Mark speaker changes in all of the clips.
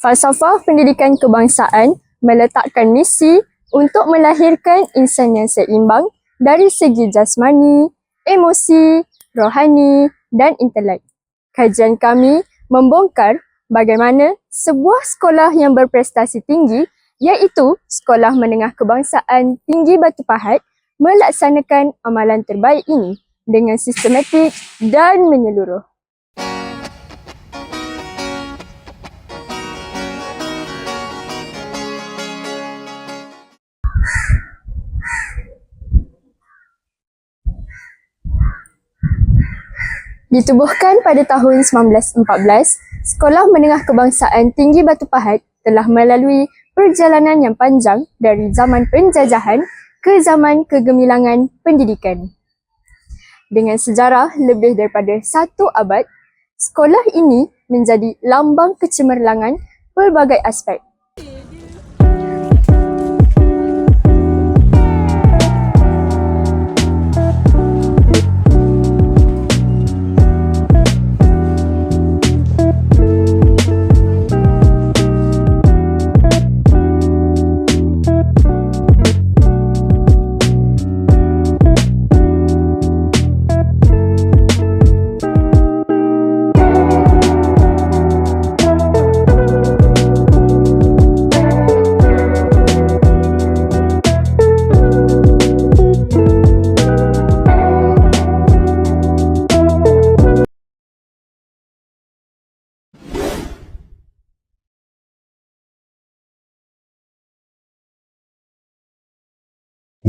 Speaker 1: Falsafah pendidikan kebangsaan meletakkan misi untuk melahirkan insan yang seimbang dari segi jasmani, emosi, rohani dan intelek. Kajian kami membongkar bagaimana sebuah sekolah yang berprestasi tinggi iaitu Sekolah Menengah Kebangsaan Tinggi Batu Pahat melaksanakan amalan terbaik ini dengan sistematik dan menyeluruh. Ditubuhkan pada tahun 1914, Sekolah Menengah Kebangsaan Tinggi Batu Pahat telah melalui perjalanan yang panjang dari zaman penjajahan ke zaman kegemilangan pendidikan. Dengan sejarah lebih daripada satu abad, sekolah ini menjadi lambang kecemerlangan pelbagai aspek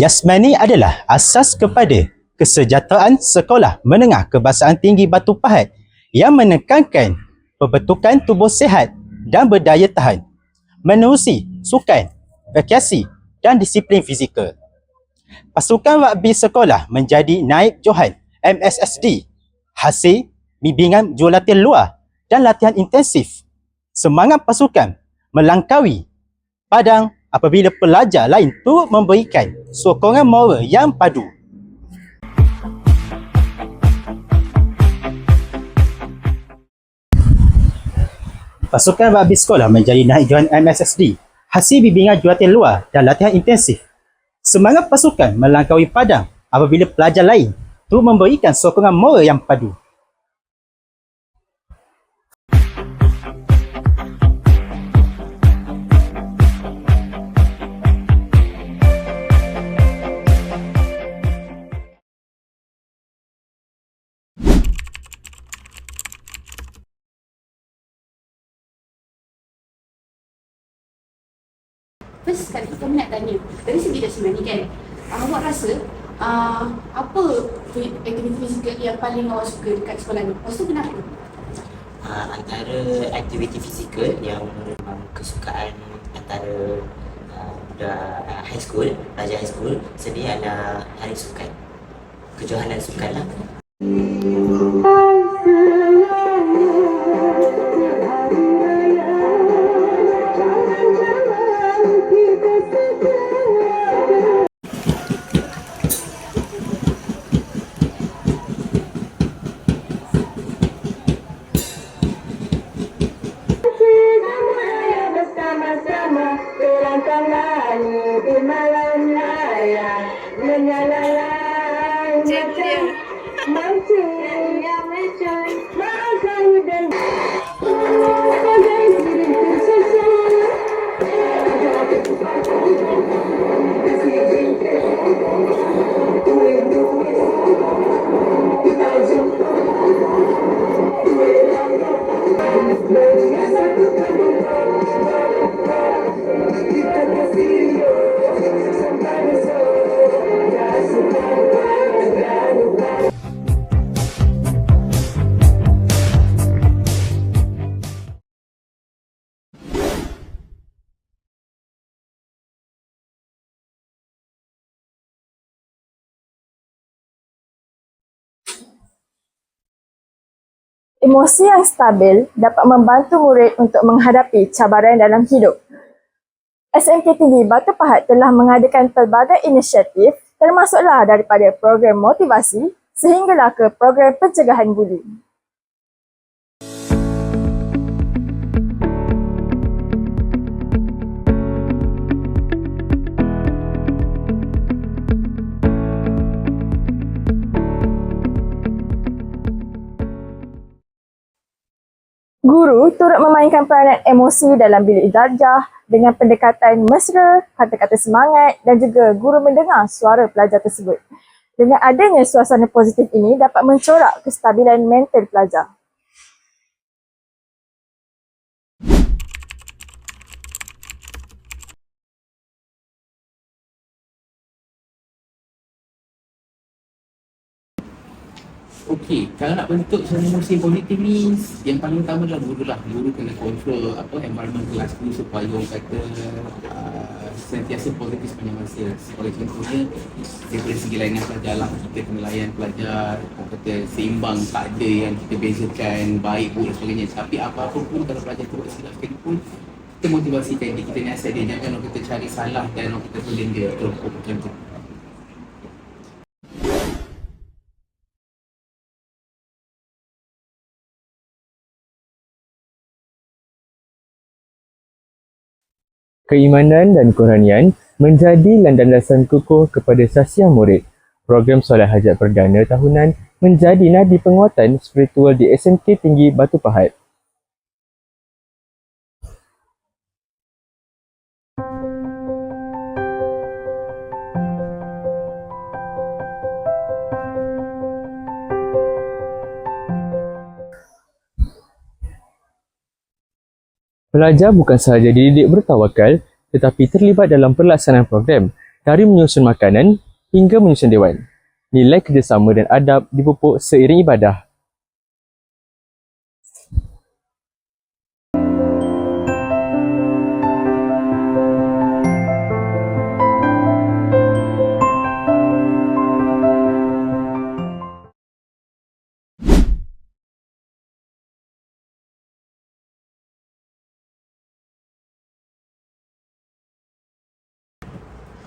Speaker 2: Jasmani adalah asas kepada kesejahteraan sekolah menengah kebangsaan tinggi Batu Pahat yang menekankan pembentukan tubuh sihat dan berdaya tahan menerusi sukan, rekreasi dan disiplin fizikal. Pasukan rugby sekolah menjadi naib Johan MSSD hasil bimbingan jurulatih luar dan latihan intensif. Semangat pasukan melangkaui padang apabila pelajar lain turut memberikan sokongan moral yang padu. Pasukan rugby sekolah menjadi naik Johan MSSD hasil bimbingan jurulatih luar dan latihan intensif. Semangat pasukan melangkaui padang apabila pelajar lain turut memberikan sokongan moral yang padu.
Speaker 3: First sekali kami nak tanya Dari segi jasmani kan Awak rasa uh, Apa aktiviti fizikal yang paling awak suka dekat sekolah ni? Lepas tu kenapa?
Speaker 4: uh, antara aktiviti fizikal yang memang kesukaan antara uh, high school, pelajar high school sedia adalah hari sukan. Kejohanan sukan lah.
Speaker 1: Emosi yang stabil dapat membantu murid untuk menghadapi cabaran dalam hidup. SMK Tinggi Batu Pahat telah mengadakan pelbagai inisiatif termasuklah daripada program motivasi sehinggalah ke program pencegahan buli.
Speaker 5: Guru turut memainkan peranan emosi dalam bilik darjah dengan pendekatan mesra, kata-kata semangat dan juga guru mendengar suara pelajar tersebut. Dengan adanya suasana positif ini dapat mencorak kestabilan mental pelajar.
Speaker 6: Okey, kalau nak bentuk suasana yang positif ni yang paling utama adalah guru lah. Guru kena control apa environment kelas tu supaya orang kata uh, sentiasa positif sepanjang masa. Sebagai contohnya daripada segi layanan pelajar lah kita kena layan pelajar orang kata seimbang tak ada yang kita bezakan baik buruk dan sebagainya. Tapi apa-apa pun kalau pelajar tu buat silap sekalipun kita motivasikan dia, kita nasihat dia jangan orang kita cari salah dan orang kita blame dia terus macam tu.
Speaker 7: Keimanan dan Quranian menjadi landasan kukuh kepada sasiang murid. Program Solat Hajat Perdana tahunan menjadi nadi penguatan spiritual di SMK Tinggi Batu Pahat. Pelajar bukan sahaja dididik bertawakal tetapi terlibat dalam pelaksanaan program dari menyusun makanan hingga menyusun dewan. Nilai kerjasama dan adab dipupuk seiring ibadah.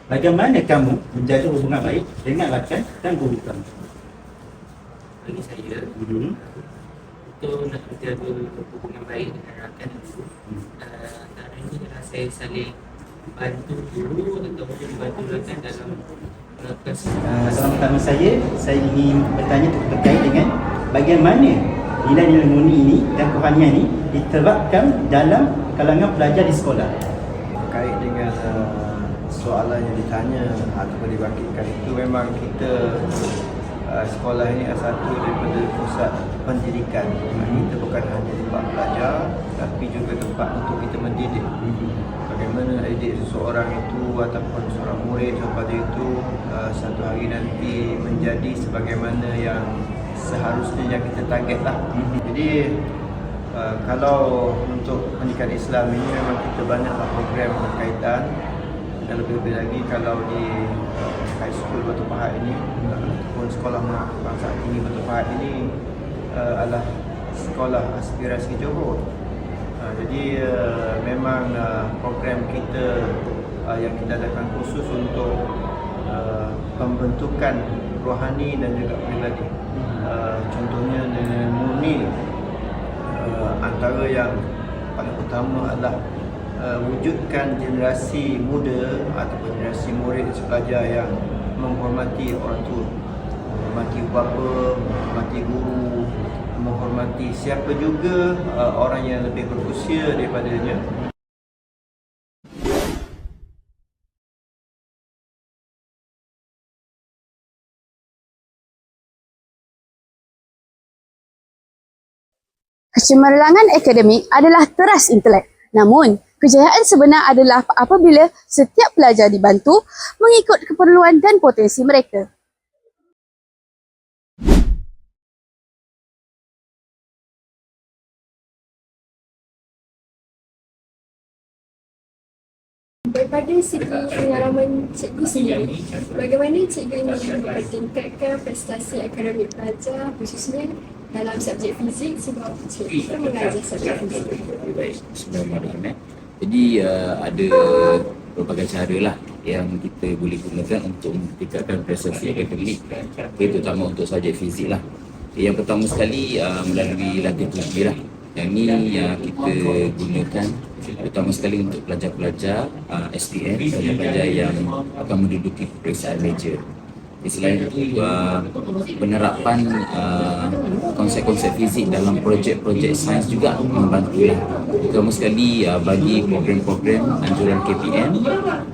Speaker 2: Bagaimana kamu menjaga hubungan baik dengan rakan dan guru kamu?
Speaker 6: Bagi saya,
Speaker 2: Hmm.
Speaker 6: untuk nak menjaga hubungan baik dengan rakan dan guru uh, antara ini adalah saya saling bantu guru ataupun bantu rakan dalam melakukan
Speaker 2: Uh, soalan pertama saya, saya ingin bertanya terkait dengan bagaimana nilai-nilai murni ini dan kerohanian ini diterapkan dalam kalangan pelajar di sekolah.
Speaker 8: terkait dengan uh, soalan yang ditanya ataupun dibangkitkan itu memang kita uh, sekolah ini adalah satu daripada pusat pendidikan. Uh, Kita bukan hanya tempat belajar tapi juga tempat untuk kita mendidik. Bagaimana didik seseorang itu ataupun seorang murid kepada itu uh, satu hari nanti menjadi sebagaimana yang seharusnya yang kita target lah. Jadi Uh, kalau untuk pendidikan Islam ini memang kita banyaklah program berkaitan dan lebih-lebih lagi kalau di high school Batu Pahat ini ataupun sekolah menengah kebangsaan tinggi Batu Pahat ini uh, adalah sekolah aspirasi Johor. Uh, jadi uh, memang uh, program kita uh, yang kita adakan khusus untuk uh, pembentukan rohani dan juga pribadi. Uh, contohnya dengan murni uh, antara yang paling utama adalah uh, wujudkan generasi muda ataupun generasi murid pelajar yang menghormati orang tua menghormati bapa, menghormati guru menghormati siapa juga uh, orang yang lebih berusia daripadanya
Speaker 9: Kecemerlangan akademik adalah teras intelek. Namun, kejayaan sebenar adalah apabila setiap pelajar dibantu mengikut keperluan dan potensi mereka.
Speaker 5: Daripada segi pengalaman cikgu sendiri, bagaimana cikgu ini mempertingkatkan prestasi akademik pelajar khususnya dalam subjek fizik sebab cikgu mengajar subjek fizik.
Speaker 6: Bismillahirrahmanirrahim. Eh. Jadi uh, ada berbagai cara lah yang kita boleh gunakan untuk meningkatkan prestasi akademik okay, terutama untuk subjek fizik lah. Yang pertama sekali uh, melalui latihan tujuh lah. Yang ni yang kita gunakan terutama sekali untuk pelajar-pelajar uh, SPM pelajar-pelajar yang akan menduduki peperiksaan major.
Speaker 10: Selain itu, uh, penerapan uh, konsep-konsep fizik dalam projek-projek sains juga membantu. Terutama sekali uh, bagi program-program anjuran KPM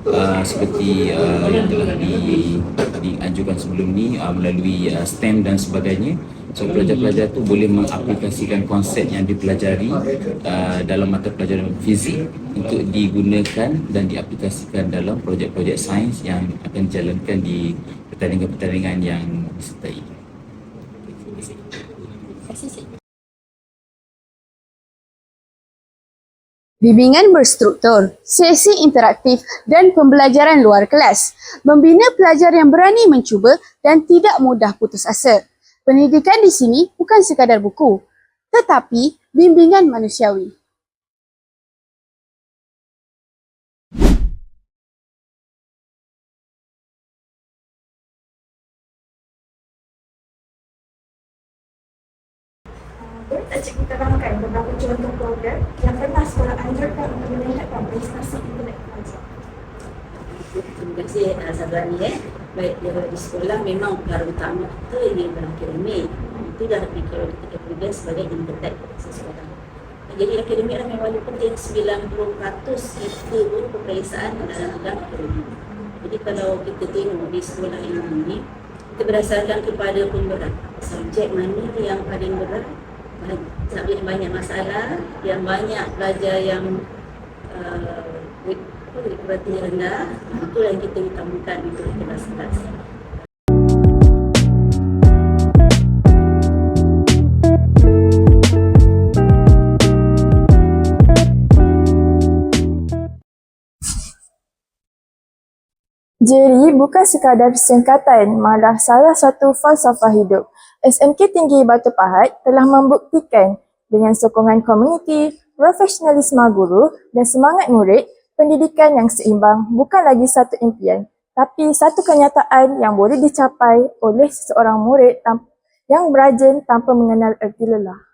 Speaker 10: uh, seperti uh, yang telah di, dianjurkan sebelum ni uh, melalui uh, STEM dan sebagainya. So pelajar-pelajar tu boleh mengaplikasikan konsep yang dipelajari uh, dalam mata pelajaran fizik untuk digunakan dan diaplikasikan dalam projek-projek sains yang akan dijalankan di pertandingan-pertandingan yang disertai.
Speaker 9: Bimbingan berstruktur, sesi interaktif dan pembelajaran luar kelas. Membina pelajar yang berani mencuba dan tidak mudah putus asa. Pendidikan di sini bukan sekadar buku, tetapi bimbingan manusiawi.
Speaker 5: Boleh tak cikgu terangkan beberapa contoh program yang pernah sekolah anjurkan untuk meningkatkan prestasi intelek pelajar?
Speaker 11: Terima kasih uh, sahabat ni eh. Baik daripada di sekolah memang perkara utama kita ialah akademik. Itu dah kita kemudian sebagai intelek seseorang. Jadi akademik lah memang penting 90% kita pun peperiksaan dalam bidang akademik. Jadi kalau kita tengok di sekolah ini kita berdasarkan kepada pemberat subjek mana yang paling berat yang banyak masalah yang banyak pelajar yang uh, apa berarti rendah itu yang kita utamakan untuk kelas-kelas.
Speaker 12: Jerry bukan sekadar singkatan, malah salah satu falsafah hidup. SMK Tinggi Batu Pahat telah membuktikan dengan sokongan komuniti, profesionalisme guru dan semangat murid, pendidikan yang seimbang bukan lagi satu impian, tapi satu kenyataan yang boleh dicapai oleh seseorang murid yang berajin tanpa mengenal erti lelah.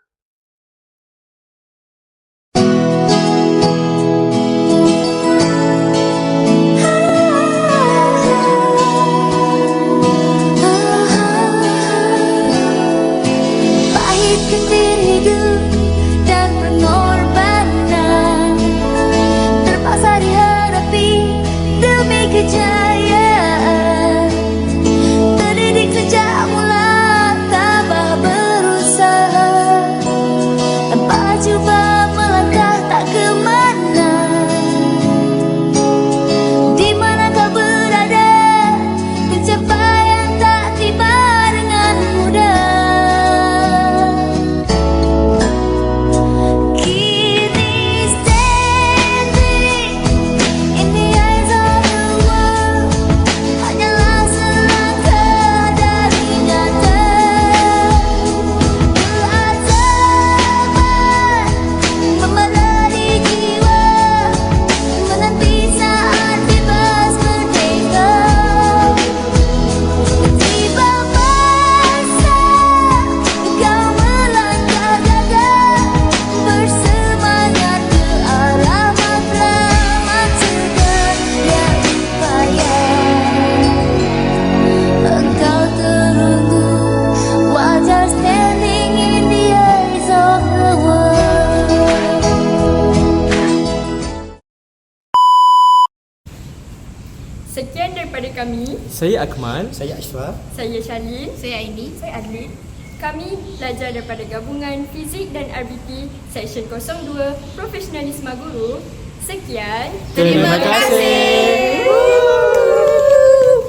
Speaker 12: Daripada kami.
Speaker 7: Saya Akmal.
Speaker 8: Saya Ashraf.
Speaker 12: Saya Charlene.
Speaker 3: Saya Aini.
Speaker 12: Saya Adlin. Kami pelajar daripada gabungan Fizik dan RBT Seksyen 02 Profesionalisme Guru. Sekian.
Speaker 7: Terima kasih.
Speaker 2: Assalamualaikum.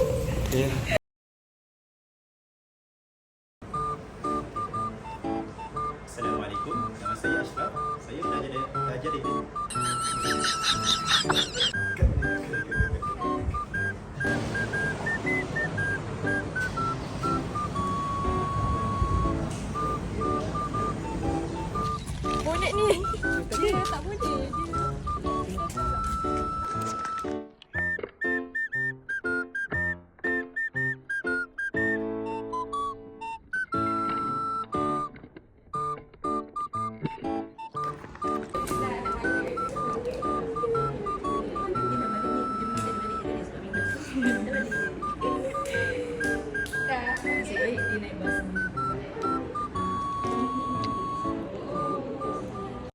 Speaker 2: Nama abuelo.